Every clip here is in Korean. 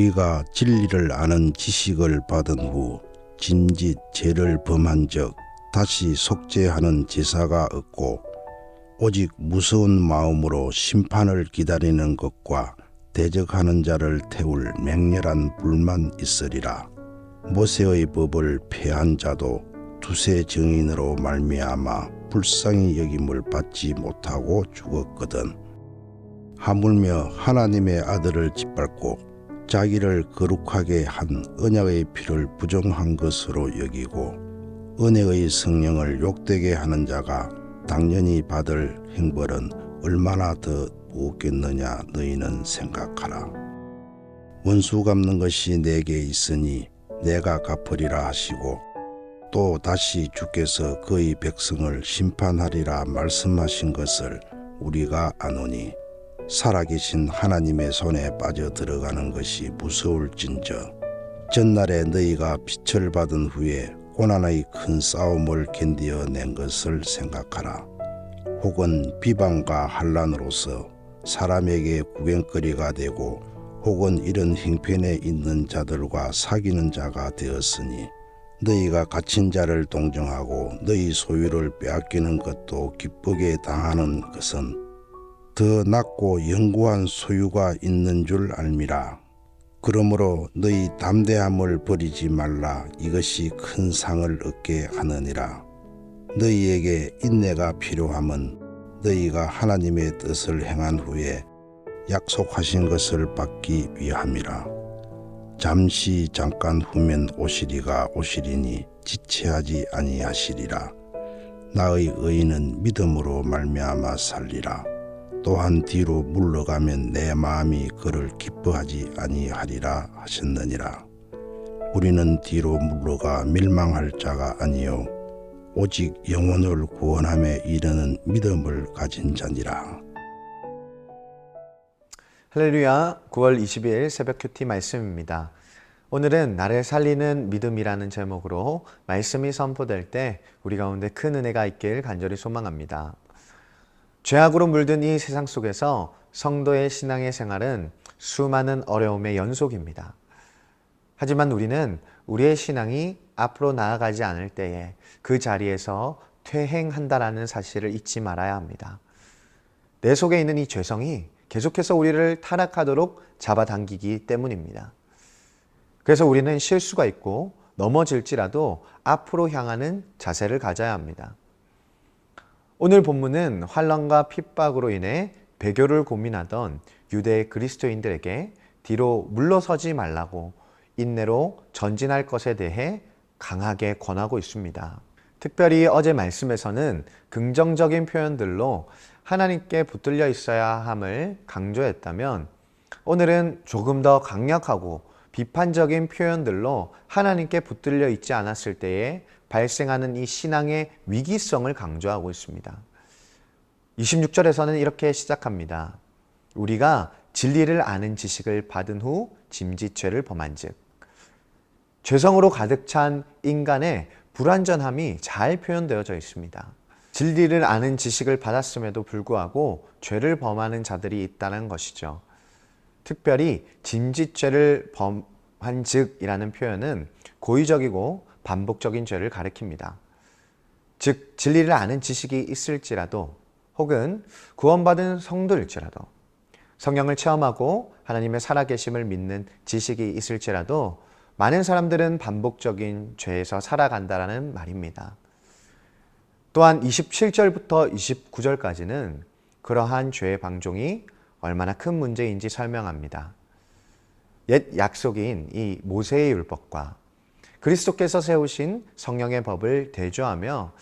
우리가 진리를 아는 지식을 받은 후 진짓 죄를 범한 적 다시 속죄하는 제사가 없고 오직 무서운 마음으로 심판을 기다리는 것과 대적하는 자를 태울 맹렬한 불만 있으리라. 모세의 법을 폐한 자도 두세 증인으로 말미암아 불쌍히 여김을 받지 못하고 죽었거든. 하물며 하나님의 아들을 짓밟고 자기를 거룩하게 한 언약의 피를 부정한 것으로 여기고 은혜의 성령을 욕되게 하는 자가 당연히 받을 행벌은 얼마나 더 무겁겠느냐 너희는 생각하라. 원수 갚는 것이 내게 있으니 내가 갚으리라 하시고 또 다시 주께서 그의 백성을 심판하리라 말씀하신 것을 우리가 아노니 살아계신 하나님의 손에 빠져 들어가는 것이 무서울진저 전날에 너희가 빛을 받은 후에 고난의 큰 싸움을 견디어 낸 것을 생각하라. 혹은 비방과 한란으로서 사람에게 구경거리가 되고 혹은 이런 행편에 있는 자들과 사귀는 자가 되었으니 너희가 갇힌 자를 동정하고 너희 소유를 빼앗기는 것도 기쁘게 당하는 것은 더 낮고 영구한 소유가 있는 줄 알미라. 그러므로 너희 담대함을 버리지 말라. 이것이 큰 상을 얻게 하느니라. 너희에게 인내가 필요함은 너희가 하나님의 뜻을 행한 후에 약속하신 것을 받기 위함이라. 잠시 잠깐 후면 오시리가 오시리니 지체하지 아니하시리라. 나의 의인은 믿음으로 말미암아 살리라. 또한 뒤로 물러가면 내 마음이 그를 기뻐하지 아니하리라 하셨느니라. 우리는 뒤로 물러가 밀망할 자가 아니요 오직 영혼을 구원함에 이르는 믿음을 가진 자니라. 할렐루야 9월 22일 새벽 큐티 말씀입니다. 오늘은 나를 살리는 믿음이라는 제목으로 말씀이 선포될 때 우리 가운데 큰 은혜가 있길 간절히 소망합니다. 죄악으로 물든 이 세상 속에서 성도의 신앙의 생활은 수많은 어려움의 연속입니다. 하지만 우리는 우리의 신앙이 앞으로 나아가지 않을 때에 그 자리에서 퇴행한다라는 사실을 잊지 말아야 합니다. 내 속에 있는 이 죄성이 계속해서 우리를 타락하도록 잡아당기기 때문입니다. 그래서 우리는 실수가 있고 넘어질지라도 앞으로 향하는 자세를 가져야 합니다. 오늘 본문은 환란과 핍박으로 인해 배교를 고민하던 유대 그리스도인들에게 뒤로 물러서지 말라고 인내로 전진할 것에 대해 강하게 권하고 있습니다. 특별히 어제 말씀에서는 긍정적인 표현들로 하나님께 붙들려 있어야 함을 강조했다면 오늘은 조금 더 강력하고 비판적인 표현들로 하나님께 붙들려 있지 않았을 때에 발생하는 이 신앙의 위기성을 강조하고 있습니다. 26절에서는 이렇게 시작합니다. 우리가 진리를 아는 지식을 받은 후 짐짓죄를 범한 즉 죄성으로 가득 찬 인간의 불완전함이 잘 표현되어져 있습니다. 진리를 아는 지식을 받았음에도 불구하고 죄를 범하는 자들이 있다는 것이죠. 특별히 짐짓죄를 범한 즉이라는 표현은 고의적이고 반복적인 죄를 가리킵니다. 즉 진리를 아는 지식이 있을지라도 혹은 구원받은 성도일지라도 성령을 체험하고 하나님의 살아계심을 믿는 지식이 있을지라도 많은 사람들은 반복적인 죄에서 살아간다라는 말입니다. 또한 27절부터 29절까지는 그러한 죄의 방종이 얼마나 큰 문제인지 설명합니다. 옛 약속인 이 모세의 율법과 그리스도께서 세우신 성령의 법을 대조하며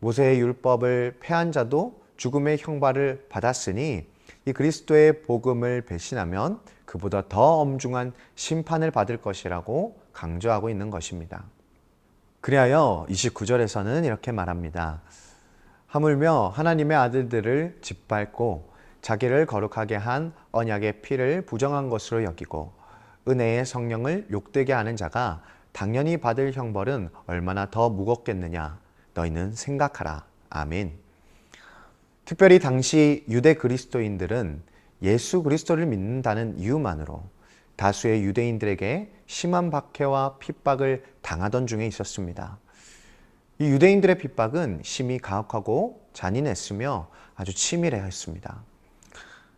모세의 율법을 폐한 자도 죽음의 형벌을 받았으니 이 그리스도의 복음을 배신하면 그보다 더 엄중한 심판을 받을 것이라고 강조하고 있는 것입니다. 그리하여 29절에서는 이렇게 말합니다. 하물며 하나님의 아들들을 짓밟고 자기를 거룩하게 한 언약의 피를 부정한 것으로 여기고 은혜의 성령을 욕되게 하는 자가 당연히 받을 형벌은 얼마나 더 무겁겠느냐 너희는 생각하라. 아멘. 특별히 당시 유대 그리스도인들은 예수 그리스도를 믿는다는 이유만으로 다수의 유대인들에게 심한 박해와 핍박을 당하던 중에 있었습니다. 이 유대인들의 핍박은 심히 가혹하고 잔인했으며 아주 치밀했습니다.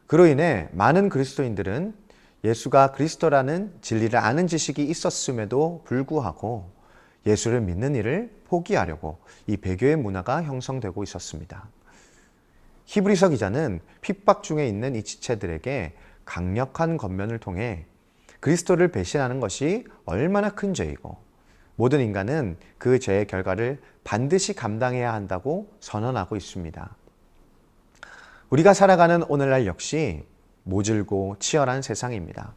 그로 인해 많은 그리스도인들은 예수가 그리스도라는 진리를 아는 지식이 있었음에도 불구하고 예수를 믿는 일을 포기하려고 이 배교의 문화가 형성되고 있었습니다. 히브리서 기자는 핍박 중에 있는 이 지체들에게 강력한 겉면을 통해 그리스도를 배신하는 것이 얼마나 큰 죄이고 모든 인간은 그 죄의 결과를 반드시 감당해야 한다고 선언하고 있습니다. 우리가 살아가는 오늘날 역시 모질고 치열한 세상입니다.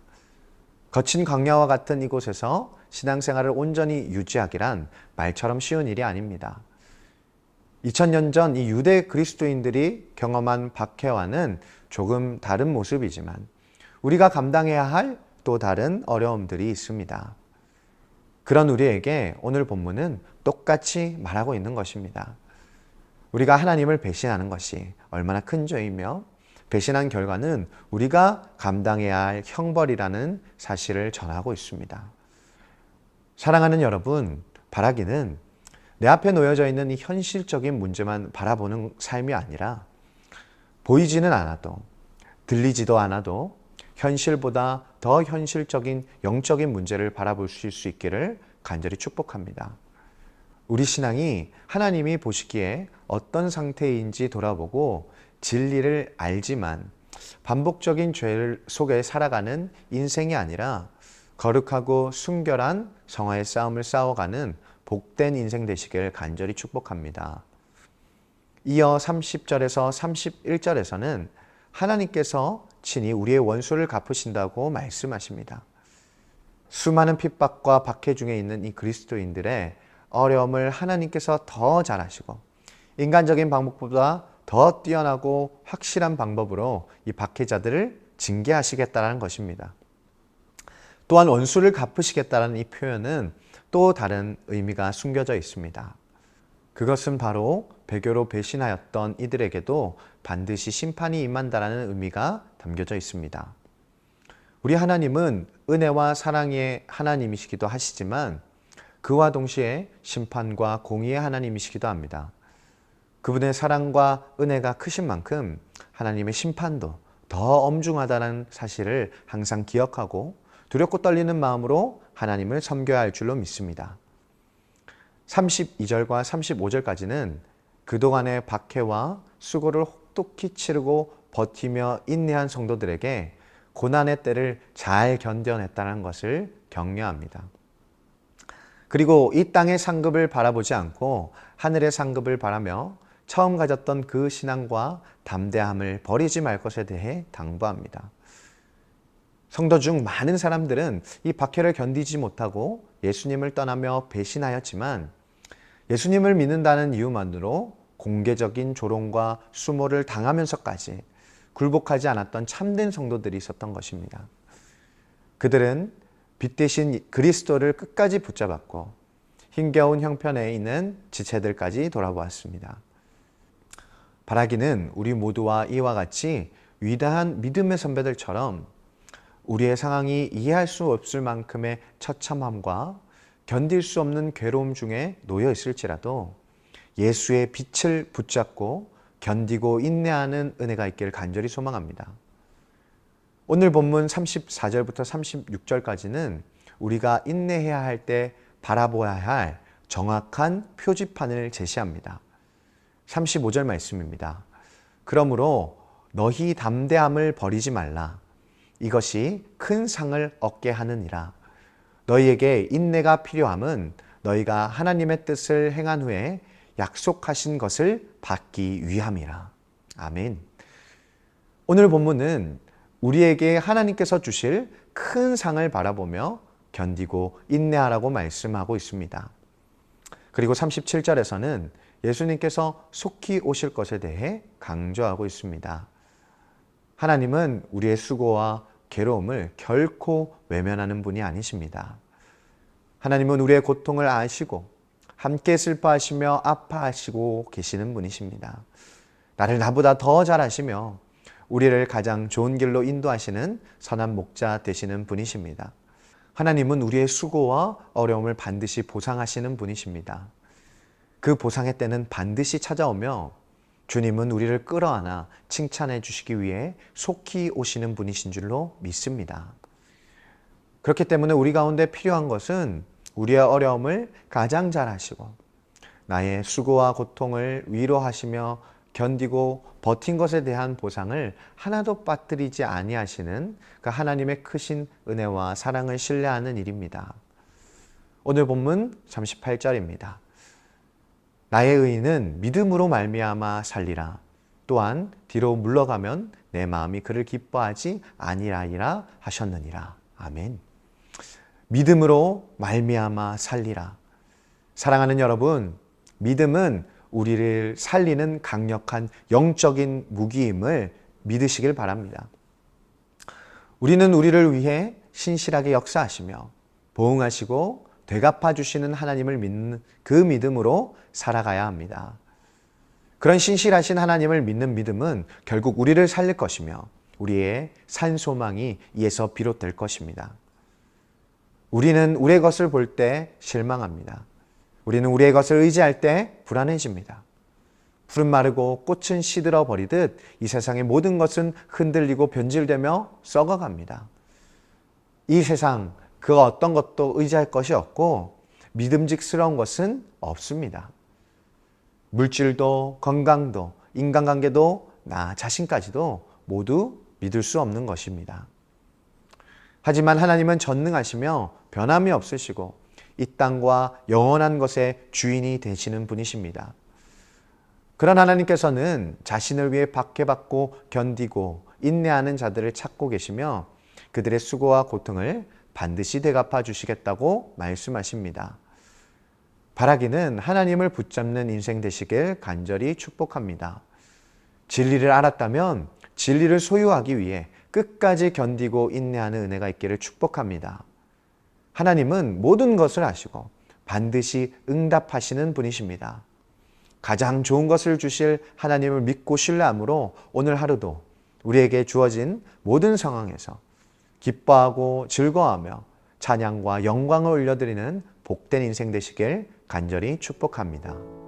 거친 광야와 같은 이곳에서 신앙생활을 온전히 유지하기란 말처럼 쉬운 일이 아닙니다. 2000년 전 이 유대 그리스도인들이 경험한 박해와는 조금 다른 모습이지만 우리가 감당해야 할 또 다른 어려움들이 있습니다. 그런 우리에게 오늘 본문은 똑같이 말하고 있는 것입니다. 우리가 하나님을 배신하는 것이 얼마나 큰 죄이며 배신한 결과는 우리가 감당해야 할 형벌이라는 사실을 전하고 있습니다. 사랑하는 여러분, 바라기는 내 앞에 놓여져 있는 이 현실적인 문제만 바라보는 삶이 아니라 보이지는 않아도 들리지도 않아도 현실보다 더 현실적인 영적인 문제를 바라볼 수 있기를 간절히 축복합니다. 우리 신앙이 하나님이 보시기에 어떤 상태인지 돌아보고 진리를 알지만 반복적인 죄 속에 살아가는 인생이 아니라 거룩하고 순결한 성화의 싸움을 싸워가는 복된 인생 되시길 간절히 축복합니다. 이어 30절에서 31절에서는 하나님께서 친히 우리의 원수를 갚으신다고 말씀하십니다. 수많은 핍박과 박해 중에 있는 이 그리스도인들의 어려움을 하나님께서 더 잘하시고 인간적인 방법보다 더 뛰어나고 확실한 방법으로 이 박해자들을 징계하시겠다는 것입니다. 또한 원수를 갚으시겠다는 이 표현은 또 다른 의미가 숨겨져 있습니다. 그것은 바로 배교로 배신하였던 이들에게도 반드시 심판이 임한다라는 의미가 담겨져 있습니다. 우리 하나님은 은혜와 사랑의 하나님이시기도 하시지만 그와 동시에 심판과 공의의 하나님이시기도 합니다. 그분의 사랑과 은혜가 크신 만큼 하나님의 심판도 더 엄중하다는 사실을 항상 기억하고 두렵고 떨리는 마음으로 하나님을 섬겨야 할 줄로 믿습니다. 32절과 35절까지는 그동안의 박해와 수고를 혹독히 치르고 버티며 인내한 성도들에게 고난의 때를 잘 견뎌냈다는 것을 격려합니다. 그리고 이 땅의 상급을 바라보지 않고 하늘의 상급을 바라며 처음 가졌던 그 신앙과 담대함을 버리지 말 것에 대해 당부합니다. 성도 중 많은 사람들은 이 박해를 견디지 못하고 예수님을 떠나며 배신하였지만 예수님을 믿는다는 이유만으로 공개적인 조롱과 수모를 당하면서까지 굴복하지 않았던 참된 성도들이 있었던 것입니다. 그들은 빛 대신 그리스도를 끝까지 붙잡았고 힘겨운 형편에 있는 지체들까지 돌아보았습니다. 바라기는 우리 모두와 이와 같이 위대한 믿음의 선배들처럼 우리의 상황이 이해할 수 없을 만큼의 처참함과 견딜 수 없는 괴로움 중에 놓여 있을지라도 예수의 빛을 붙잡고 견디고 인내하는 은혜가 있기를 간절히 소망합니다. 오늘 본문 34절부터 36절까지는 우리가 인내해야 할 때 바라보아야 할 정확한 표지판을 제시합니다. 35절 말씀입니다. 그러므로 너희 담대함을 버리지 말라. 이것이 큰 상을 얻게 하느니라. 너희에게 인내가 필요함은 너희가 하나님의 뜻을 행한 후에 약속하신 것을 받기 위함이라. 아멘. 오늘 본문은 우리에게 하나님께서 주실 큰 상을 바라보며 견디고 인내하라고 말씀하고 있습니다. 그리고 37절에서는 예수님께서 속히 오실 것에 대해 강조하고 있습니다. 하나님은 우리의 수고와 괴로움을 결코 외면하는 분이 아니십니다. 하나님은 우리의 고통을 아시고 함께 슬퍼하시며 아파하시고 계시는 분이십니다. 나를 나보다 더잘 아시며 우리를 가장 좋은 길로 인도하시는 선한 목자 되시는 분이십니다. 하나님은 우리의 수고와 어려움을 반드시 보상하시는 분이십니다. 그 보상의 때는 반드시 찾아오며 주님은 우리를 끌어안아 칭찬해 주시기 위해 속히 오시는 분이신 줄로 믿습니다. 그렇기 때문에 우리 가운데 필요한 것은 우리의 어려움을 가장 잘 하시고 나의 수고와 고통을 위로하시며 견디고 버틴 것에 대한 보상을 하나도 빠뜨리지 아니하시는 그 하나님의 크신 은혜와 사랑을 신뢰하는 일입니다. 오늘 본문 38절입니다. 나의 의인은 믿음으로 말미암아 살리라. 또한 뒤로 물러가면 내 마음이 그를 기뻐하지 아니라이라 하셨느니라. 아멘. 믿음으로 말미암아 살리라. 사랑하는 여러분, 믿음은 우리를 살리는 강력한 영적인 무기임을 믿으시길 바랍니다. 우리는 우리를 위해 신실하게 역사하시며 보응하시고 되갚아 주시는 하나님을 믿는 그 믿음으로 살아가야 합니다. 그런 신실하신 하나님을 믿는 믿음은 결국 우리를 살릴 것이며 우리의 산 소망이 이에서 비롯될 것입니다. 우리는 우리의 것을 볼 때 실망합니다. 우리는 우리의 것을 의지할 때 불안해집니다. 풀은 마르고 꽃은 시들어 버리듯 이 세상의 모든 것은 흔들리고 변질되며 썩어갑니다. 이 세상 그 어떤 것도 의지할 것이 없고 믿음직스러운 것은 없습니다. 물질도 건강도 인간관계도 나 자신까지도 모두 믿을 수 없는 것입니다. 하지만 하나님은 전능하시며 변함이 없으시고 이 땅과 영원한 것의 주인이 되시는 분이십니다. 그런 하나님께서는 자신을 위해 박해받고 견디고 인내하는 자들을 찾고 계시며 그들의 수고와 고통을 반드시 대갚아 주시겠다고 말씀하십니다. 바라기는 하나님을 붙잡는 인생 되시길 간절히 축복합니다. 진리를 알았다면 진리를 소유하기 위해 끝까지 견디고 인내하는 은혜가 있기를 축복합니다. 하나님은 모든 것을 아시고 반드시 응답하시는 분이십니다. 가장 좋은 것을 주실 하나님을 믿고 신뢰함으로 오늘 하루도 우리에게 주어진 모든 상황에서 기뻐하고 즐거워하며 찬양과 영광을 올려드리는 복된 인생 되시길 간절히 축복합니다.